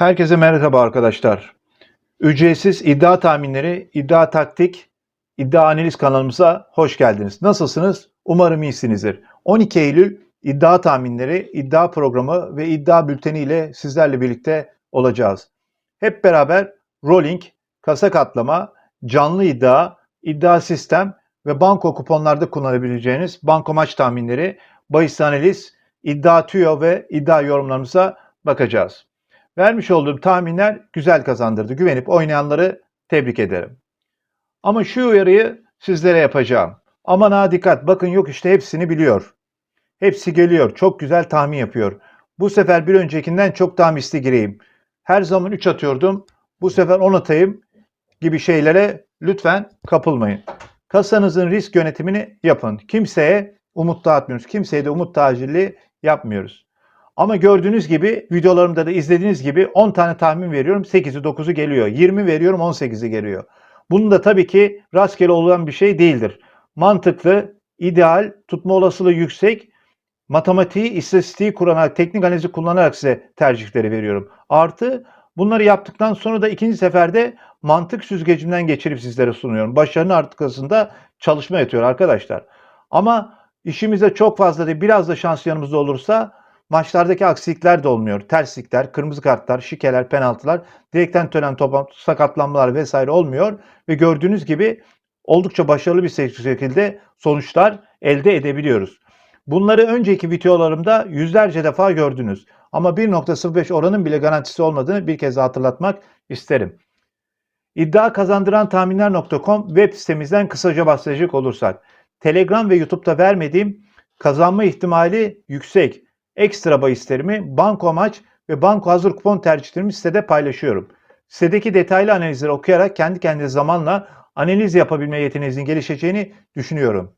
Herkese merhaba arkadaşlar. Ücretsiz iddia tahminleri, iddia taktik, iddia analiz kanalımıza hoş geldiniz. Nasılsınız? Umarım iyisinizdir. 12 Eylül iddia tahminleri, iddia programı ve iddia bülteni ile sizlerle birlikte olacağız. Hep beraber rolling, kasa katlama, canlı iddia, iddia sistem ve banko kuponlarda kullanabileceğiniz banko maç tahminleri, bahis analiz, iddia tüyo ve iddia yorumlarımıza bakacağız. Vermiş olduğum tahminler güzel kazandırdı. Güvenip oynayanları tebrik ederim. Ama şu uyarıyı sizlere yapacağım. Aman ha dikkat bakın yok işte hepsini biliyor. Hepsi geliyor. Çok güzel tahmin yapıyor. Bu sefer bir öncekinden çok daha misli gireyim. Her zaman 3 atıyordum. Bu sefer 10 atayım gibi şeylere lütfen kapılmayın. Kasanızın risk yönetimini yapın. Kimseye umut dağıtmıyoruz. Kimseye de umut tacirliği yapmıyoruz. Ama gördüğünüz gibi videolarımda da izlediğiniz gibi 10 tane tahmin veriyorum 8'i 9'u geliyor. 20 veriyorum 18'i geliyor. Bunun da tabii ki rastgele olan bir şey değildir. Mantıklı, ideal, tutma olasılığı yüksek, matematiği, istatistiği kullanarak, teknik analizi kullanarak size tercihleri veriyorum. Artı bunları yaptıktan sonra da ikinci seferde mantık süzgecimden geçirip sizlere sunuyorum. Başarının arkasında çalışma yatıyor arkadaşlar. Ama işimizde çok fazla değil, biraz da şans yanımızda olursa maçlardaki aksilikler de olmuyor. Terslikler, kırmızı kartlar, şikeler, penaltılar, direkten dönen top, sakatlanmalar vesaire olmuyor. Ve gördüğünüz gibi oldukça başarılı bir şekilde sonuçlar elde edebiliyoruz. Bunları önceki videolarımda yüzlerce defa gördünüz. Ama 1.05 oranın bile garantisi olmadığını bir kez hatırlatmak isterim. İddia kazandıran tahminler.com web sitemizden kısaca bahsedecek olursak. Telegram ve YouTube'da vermediğim kazanma ihtimali yüksek ekstra bahislerimi, banko maç ve banko hazır kupon tercihlerimi sitede paylaşıyorum. Sitedeki detaylı analizleri okuyarak kendi kendine zamanla analiz yapabilme yeteneğinizin gelişeceğini düşünüyorum.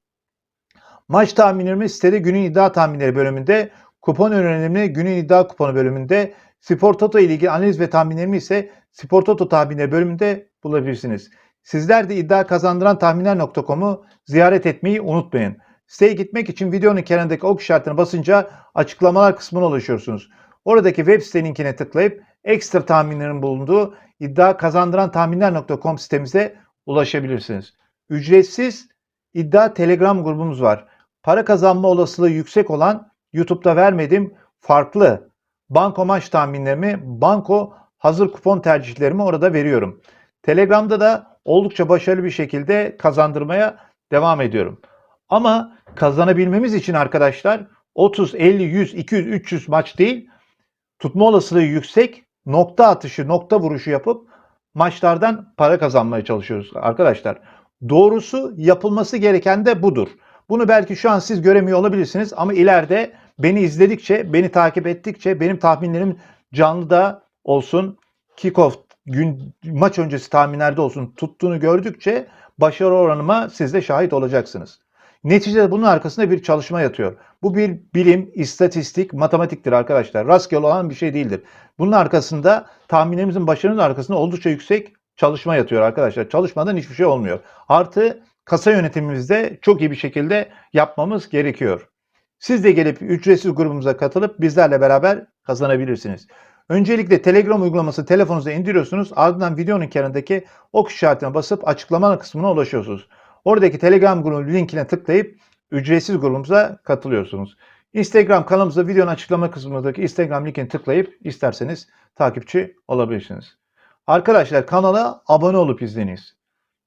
Maç tahminlerimi sitede günün iddia tahminleri bölümünde, kupon önerimleri günün iddia kuponu bölümünde, Spor Toto ile ilgili analiz ve tahminlerimi ise Spor Toto tahminleri bölümünde bulabilirsiniz. Sizler de iddia kazandıran tahminler.com'u ziyaret etmeyi unutmayın. Siteye gitmek için videonun kenarındaki ok işaretine basınca açıklamalar kısmına ulaşıyorsunuz. Oradaki web site linkine tıklayıp ekstra tahminlerin bulunduğu iddia kazandıran tahminler.com sitemize ulaşabilirsiniz. Ücretsiz iddia telegram grubumuz var. Para kazanma olasılığı yüksek olan YouTube'da vermediğim farklı banko maç tahminlerimi, banko hazır kupon tercihlerimi orada veriyorum. Telegram'da da oldukça başarılı bir şekilde kazandırmaya devam ediyorum. Ama kazanabilmemiz için arkadaşlar 30, 50, 100, 200, 300 maç değil tutma olasılığı yüksek nokta atışı, nokta vuruşu yapıp maçlardan para kazanmaya çalışıyoruz arkadaşlar. Doğrusu yapılması gereken de budur. Bunu belki şu an siz göremiyor olabilirsiniz ama ileride beni izledikçe, beni takip ettikçe, benim tahminlerim canlıda olsun, kickoff gün maç öncesi tahminlerde olsun tuttuğunu gördükçe başarı oranıma siz de şahit olacaksınız. Neticede bunun arkasında bir çalışma yatıyor. Bu bir bilim, istatistik, matematiktir arkadaşlar. Rastgele olan bir şey değildir. Bunun arkasında tahminlerimizin başarının arkasında oldukça yüksek çalışma yatıyor arkadaşlar. Çalışmadan hiçbir şey olmuyor. Artı kasa yönetimimizde çok iyi bir şekilde yapmamız gerekiyor. Siz de gelip ücretsiz grubumuza katılıp bizlerle beraber kazanabilirsiniz. Öncelikle Telegram uygulaması telefonunuza indiriyorsunuz. Ardından videonun kenarındaki ok işaretine basıp açıklama kısmına ulaşıyorsunuz. Oradaki Telegram grubu linkine tıklayıp ücretsiz grubumuza katılıyorsunuz. Instagram kanalımızda videonun açıklama kısmındaki Instagram linkini tıklayıp isterseniz takipçi olabilirsiniz. Arkadaşlar kanala abone olup izleyiniz.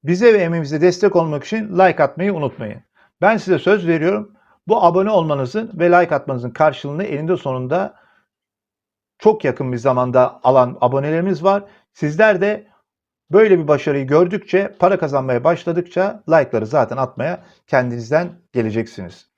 Bize ve emeğimize destek olmak için like atmayı unutmayın. Ben size söz veriyorum. Bu abone olmanızın ve like atmanızın karşılığını elinde sonunda çok yakın bir zamanda alan abonelerimiz var. Sizler de Böyle bir başarıyı gördükçe, para kazanmaya başladıkça like'ları zaten atmaya kendinizden geleceksiniz.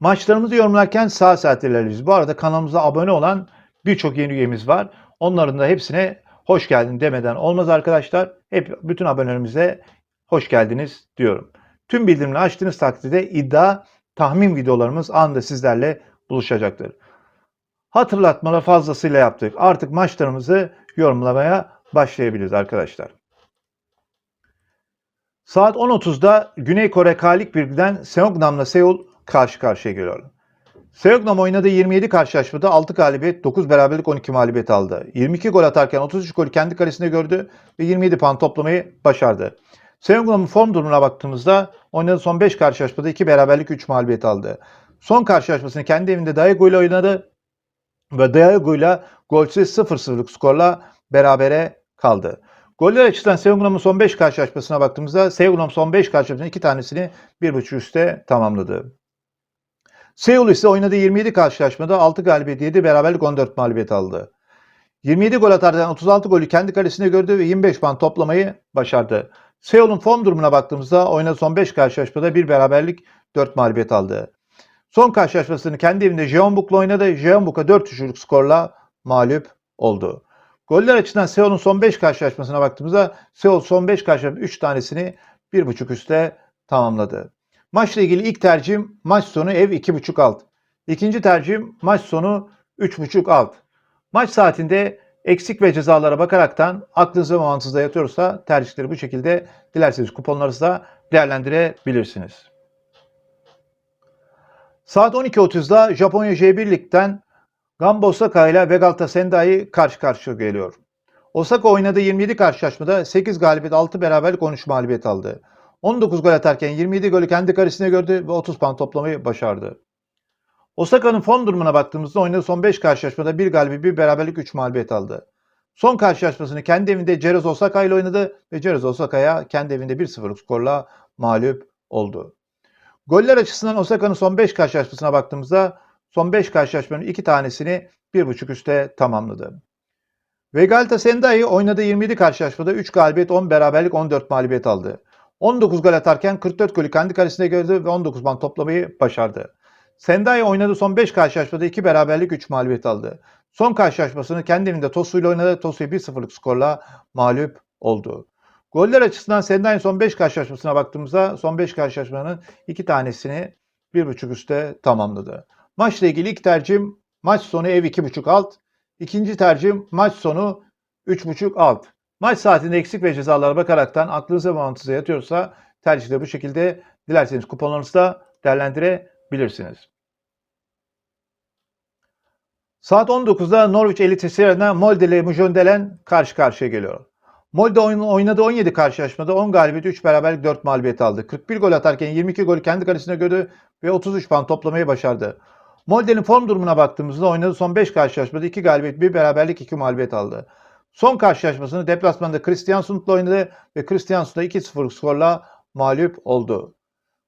Maçlarımızı yorumlarken sağ saat. Bu arada kanalımıza abone olan birçok yeni üyemiz var. Onların da hepsine hoş geldin demeden olmaz arkadaşlar. Hep bütün abonelerimize hoş geldiniz diyorum. Tüm bildirimleri açtığınız takdirde iddia, tahmin videolarımız anında sizlerle buluşacaktır. Hatırlatmaları fazlasıyla yaptık. Artık maçlarımızı yorumlamaya başlayabiliriz arkadaşlar. Saat 10.30'da Güney Kore Kalik birden Seongnam'la Seul karşı karşıya geliyor. Seognam oynadığı 27 karşılaşmada 6 galibiyet, 9 beraberlik, 12 mağlubiyet aldı. 22 gol atarken 33 golü kendi kalesinde gördü ve 27 puan toplamayı başardı. Seognam'ın form durumuna baktığımızda oynadığı son 5 karşılaşmada 2 beraberlik, 3 mağlubiyet aldı. Son karşılaşmasını kendi evinde Daegu ile oynadı ve Daegu ile golsüz 0-0'lık skorla berabere kaldı. Goller açısından Seognam'ın son 5 karşılaşmasına baktığımızda Seognam son 5 karşılaşmasının 2 tanesini 1.5 üstte tamamladı. Seul ise oynadığı 27 karşılaşmada 6 galibiyet 7 beraberlik 14 mağlubiyet aldı. 27 gol atarken 36 golü kendi kalesine gördü ve 25 puan toplamayı başardı. Seul'un form durumuna baktığımızda oynadığı son 5 karşılaşmada 1 beraberlik 4 mağlubiyet aldı. Son karşılaşmasını kendi evinde Jeonbuk'la oynadı. Jeonbuk'a 4-3'lük skorla mağlup oldu. Goller açısından Seul'un son 5 karşılaşmasına baktığımızda Seul son 5 karşılaşma 3 tanesini 1.5 üstte tamamladı. Maçla ilgili ilk tercihim maç sonu ev 2.5 alt. İkinci tercihim maç sonu 3.5 alt. Maç saatinde eksik ve cezalara bakaraktan aklınıza ve mantığınıza yatıyorsa tercihleri bu şekilde dilerseniz kuponlarınızda değerlendirebilirsiniz. Saat 12.30'da Japonya J1 Lig'den Gamba Osaka ile Vegalta Sendai karşı karşıya geliyor. Osaka oynadığı 27 karşılaşmada 8 galibiyet 6 beraberlik 13 mağlubiyet aldı. 19 gol atarken 27 golü kendi karesine gördü ve 30 puan toplamayı başardı. Osaka'nın form durumuna baktığımızda oynadığı son 5 karşılaşmada 1 galibiyet 1 beraberlik 3 mağlubiyet aldı. Son karşılaşmasını kendi evinde Ceres Osaka ile oynadı ve Ceres Osaka'ya kendi evinde 1-0'lık skorla mağlup oldu. Goller açısından Osaka'nın son 5 karşılaşmasına baktığımızda son 5 karşılaşmanın 2 tanesini 1.5 üstte tamamladı. Vegalta Sendai oynadığı 27 karşılaşmada 3 galibiyet 10 beraberlik 14 mağlubiyet aldı. 19 gol atarken 44 golü kendi kalesine gördü ve 19 puan toplamayı başardı. Sendai oynadığı son 5 karşılaşmada 2 beraberlik 3 mağlubiyet aldı. Son karşılaşmasını kendi evinde Tosu ile oynadı. Tosu'yu 1-0'lık skorla mağlup oldu. Goller açısından Sendai'nin son 5 karşılaşmasına baktığımızda son 5 karşılaşmanın 2 tanesini 1.5 üstte tamamladı. Maçla ilgili ilk tercihim maç sonu ev 2.5 alt. İkinci tercihim maç sonu 3.5 alt. Maç saatinde eksik ve cezalara bakaraktan aklınıza ve mantığınıza yatıyorsa tercihleri bu şekilde dilerseniz kuponlarınızda değerlendirebilirsiniz. Saat 19'da Norwich Eliteseria'dan Molde ile Mjøndalen karşı karşıya geliyor. Molde oynadığı 17 karşılaşmada 10 galibiyet 3 beraberlik 4 mağlubiyet aldı. 41 gol atarken 22 golü kendi kalesine gördü ve 33 puan toplamayı başardı. Molde'nin form durumuna baktığımızda oynadığı son 5 karşılaşmada 2 galibiyet 1 beraberlik 2 mağlubiyet aldı. Son karşılaşmasını deplasmanda Kristiansun'la oynadı ve Kristiansun'da 2-0 skorla mağlup oldu.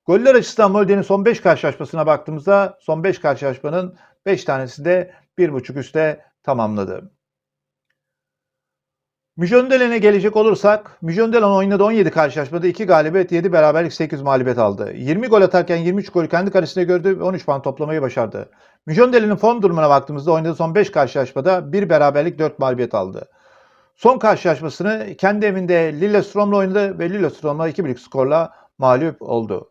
Goller açısından Molde'nin son 5 karşılaşmasına baktığımızda son 5 karşılaşmanın 5 tanesi de 1.5 üstte tamamladı. Müjöndelen'e gelecek olursak, Müjöndelen oynadı 17 karşılaşmada 2 galibiyet, 7 beraberlik, 8 mağlubiyet aldı. 20 gol atarken 23 golü kendi kalesinde gördü ve 13 puan toplamayı başardı. Müjöndelen'in form durumuna baktığımızda oynadığı son 5 karşılaşmada 1 beraberlik, 4 mağlubiyet aldı. Son karşılaşmasını kendi evinde Lillestrøm'la oynadı ve Lillestrøm'la 2-1'lik skorla mağlup oldu.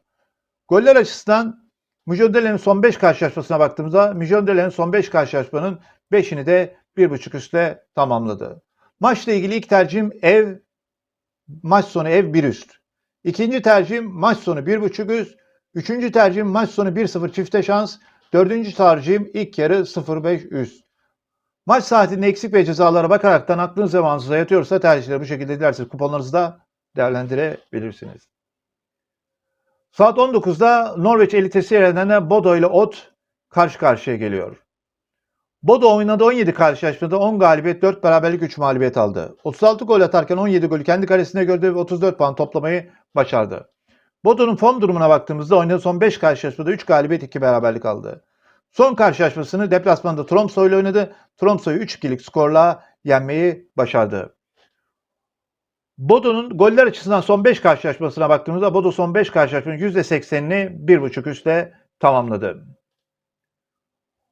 Goller açısından Müjöndelen'in son 5 karşılaşmasına baktığımızda Müjöndelen'in son 5 karşılaşmanın 5'ini de 1.5 üstte tamamladı. Maçla ilgili ilk tercihim ev, maç sonu ev 1 üst. İkinci tercihim maç sonu 1.5 üst. Üçüncü tercihim maç sonu 1-0 çifte şans. Dördüncü tercihim ilk yarı 0-5 üst. Maç saatinde eksik ve cezalara bakaraktan aklınız zamanınıza yatıyorsa tercihleri bu şekilde dilerseniz kuponlarınızda değerlendirebilirsiniz. Saat 19'da Norveç elitesi yerine Bodo ile Ot karşı karşıya geliyor. Bodo oynadı 17 karşılaşmada 10 galibiyet 4 beraberlik 3 mağlubiyet aldı. 36 gol atarken 17 golü kendi kalesine gördü ve 34 puan toplamayı başardı. Bodo'nun form durumuna baktığımızda oynadığı son 5 karşılaşmada 3 galibiyet 2 beraberlik aldı. Son karşılaşmasını deplasmanda Tromsø ile oynadı. Tromsø'yu 3-2'lik skorla yenmeyi başardı. Bodo'nun goller açısından son 5 karşılaşmasına baktığımızda Bodo son 5 karşılaşmanın %80'ini 1.5 üstte tamamladı.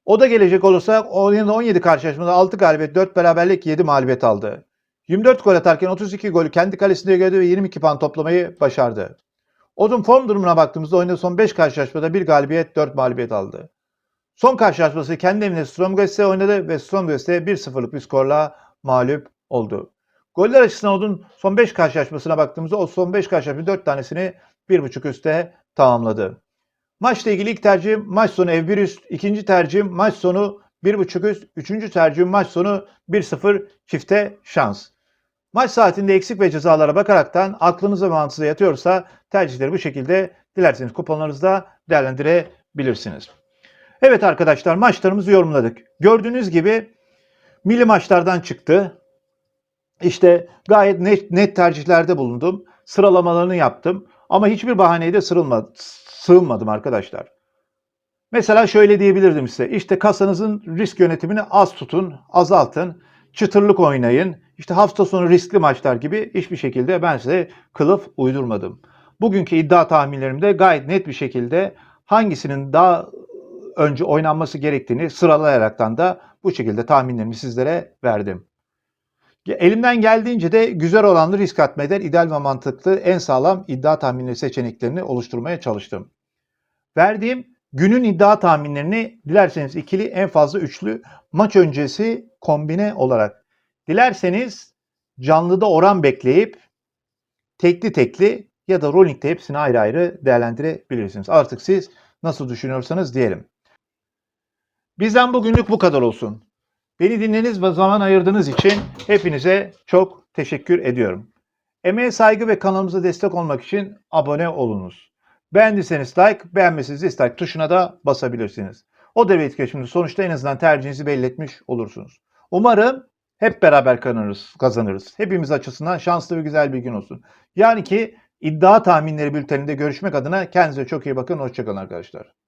O da gelecek olursa oynadığı 17 karşılaşmada 6 galibiyet, 4 beraberlik, 7 mağlubiyet aldı. 24 gol atarken 32 golü kendi kalesinde gördü ve 22 puan toplamayı başardı. Odun form durumuna baktığımızda oynadığı son 5 karşılaşmada 1 galibiyet, 4 mağlubiyet aldı. Son karşılaşması kendi evinde Stromgös'te oynadı ve Stromgös'te 1-0'lık bir skorla mağlup oldu. Goller açısından Odun son 5 karşılaşmasına baktığımızda o son 5 karşılaşma 4 tanesini 1.5 üstte tamamladı. Maçla ilgili ilk tercihim maç sonu ev 1 üst. ikinci tercihim maç sonu 1.5 üst. Üçüncü tercihim maç sonu 1-0 çifte şans. Maç saatinde eksik ve cezalara bakaraktan aklınıza ve mantığınıza yatıyorsa tercihleri bu şekilde dilerseniz kuponlarınızda değerlendirebilirsiniz. Evet arkadaşlar maçlarımızı yorumladık. Gördüğünüz gibi milli maçlardan çıktı. İşte gayet net, net tercihlerde bulundum. Sıralamalarını yaptım. Ama hiçbir bahaneye de sırılma, sığınmadım arkadaşlar. Mesela şöyle diyebilirdim size. İşte kasanızın risk yönetimini az tutun, azaltın, çıtırlık oynayın. İşte hafta sonu riskli maçlar gibi hiçbir şekilde ben size kılıf uydurmadım. Bugünkü iddia tahminlerimde gayet net bir şekilde hangisinin daha önce oynanması gerektiğini sıralayaraktan da bu şekilde tahminlerimi sizlere verdim. Elimden geldiğince de güzel olanlı risk atma eder, ideal ve mantıklı en sağlam iddia tahminleri seçeneklerini oluşturmaya çalıştım. Verdiğim günün iddia tahminlerini dilerseniz ikili en fazla üçlü maç öncesi kombine olarak dilerseniz canlıda oran bekleyip tekli tekli ya da rolling'de hepsini ayrı ayrı değerlendirebilirsiniz. Artık siz nasıl düşünüyorsanız diyelim. Bizden bugünlük bu kadar olsun. Beni dinlediğiniz ve zaman ayırdığınız için hepinize çok teşekkür ediyorum. Emeğe saygı ve kanalımıza destek olmak için abone olunuz. Beğendiyseniz like, beğenmeseniz dislike tuşuna da basabilirsiniz. O da bir etkileşimdir. Sonuçta en azından tercihinizi belli etmiş olursunuz. Umarım hep beraber kazanırız. kazanırız. Hepimiz açısından şanslı ve güzel bir gün olsun. Yani ki iddia tahminleri bülteninde görüşmek adına kendinize çok iyi bakın. Hoşçakalın arkadaşlar.